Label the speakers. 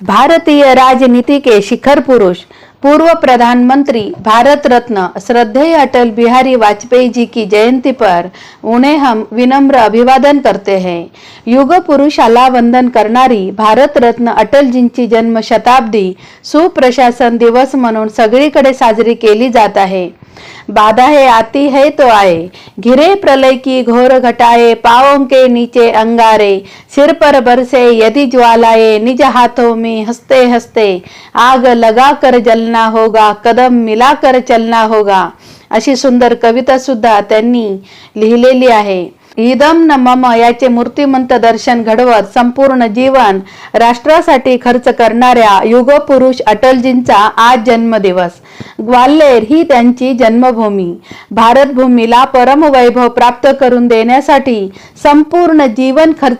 Speaker 1: भारतीय राजनीति के शिखर पुरुष पूर्व प्रधानमंत्री भारत रत्न श्रद्धेय अटल बिहारी वाजपेयी जी की जयंती पर उन्हें हम विनम्र अभिवादन करते हैं। युग पुरुषाला वंदन करणारी भारत रत्न अटलजींची जन्म शताब्दी सुप्रशासन दिवस म्हणून सगळीकडे साजरी केली जात आहे। बाधा है आती है तो आए। घिरे प्रलय की घोर घटाए पावों के नीचे अंगारे। सिर पर बरसे यदि ज्वालाए निज हाथों में हंसते हंसते। आग लगा कर जलना होगा कदम मिला कर चलना होगा। अशी सुंदर कविता सुद्धा त्यांनी लिहिलेली आहे। इदम न मम याचे मूर्तिमंत दर्शन घडवत संपूर्ण जीवन राष्ट्रासाठी खर्च करणाऱ्या युगपुरुष अटलजींचा आज जन्मदिवस. ग्वाल्हेर ही त्यांची जन्मभूमी. भारतभूमीला परमवैभव प्राप्त करून देण्यासाठी संपूर्ण जीवन खर्च